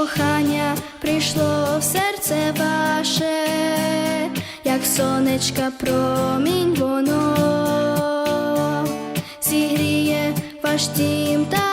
кохання прийшло в серце ваше, як сонечка промінь воно, зігріє ваш дім та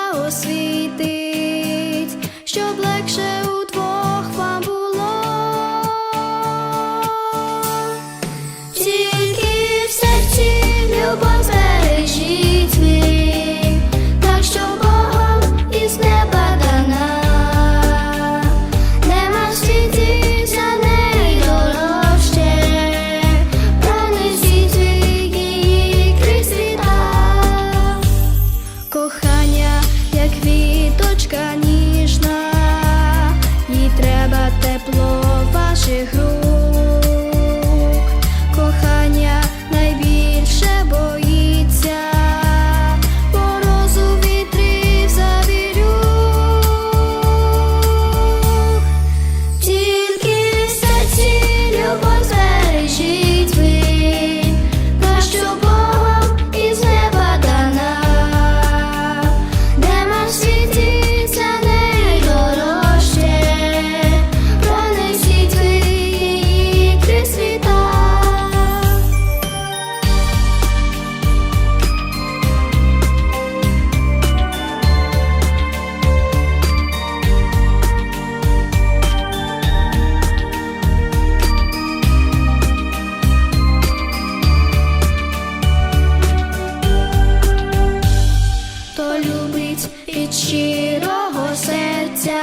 щирого серця,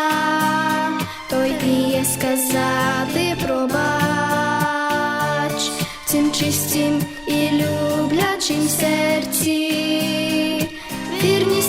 той діє сказати пробач цим чистім і люблячим серці. Вірність